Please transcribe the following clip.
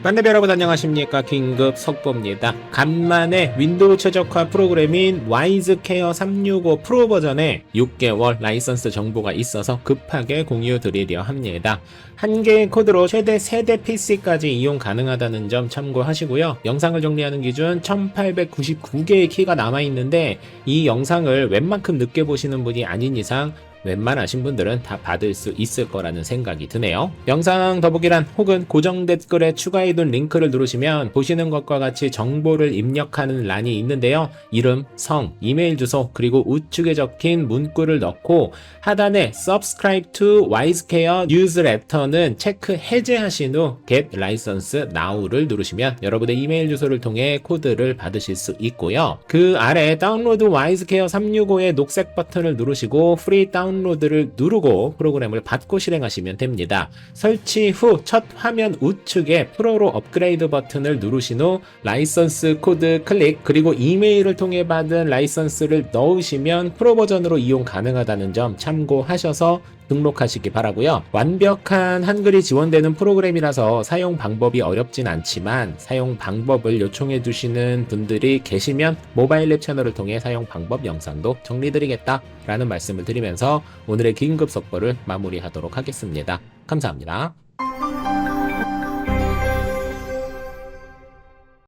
만나비 여러분 안녕하십니까? 긴급 속보입니다. 간만에 윈도우 최적화 프로그램인 와이즈케어 365 프로 버전에 6개월 라이선스 정보가 있어서 급하게 공유 드리려 합니다. 한 개의 코드로 최대 세대 PC까지 이용 가능하다는 점 참고하시고요. 영상을 정리하는 기준 1899개의 키가 남아있는데 이 영상을 웬만큼 늦게 보시는 분이 아닌 이상 웬만하신 분들은 다 받을 수 있을 거라는 생각이 드네요. 영상 더보기란 혹은 고정 댓글에 추가해둔 링크를 누르시면 보시는 것과 같이 정보를 입력하는 란이 있는데요. 이름, 성, 이메일 주소, 그리고 우측에 적힌 문구를 넣고 하단에 Subscribe to WiseCare Newsletter는 체크 해제하신 후 Get License Now를 누르시면 여러분의 이메일 주소를 통해 코드를 받으실 수 있고요. 그 아래 다운로드 와이즈케어 365의 녹색 버튼을 누르시고 프리 다운로드 를 누르고 프로그램을 받고 실행하시면 됩니다. 설치 후 첫 화면 우측에 프로로 업그레이드 버튼을 누르신 후 라이선스 코드 클릭 그리고 이메일을 통해 받은 라이선스를 넣으시면 프로 버전으로 이용 가능하다는 점 참고하셔서 등록하시기 바라고요. 완벽한 한글이 지원되는 프로그램이라서 사용 방법이 어렵진 않지만 사용 방법을 요청해 주시는 분들이 계시면 모바일 랩 채널을 통해 사용 방법 영상도 정리드리겠다 라는 말씀을 드리면서 오늘의 긴급 속보를 마무리하도록 하겠습니다. 감사합니다.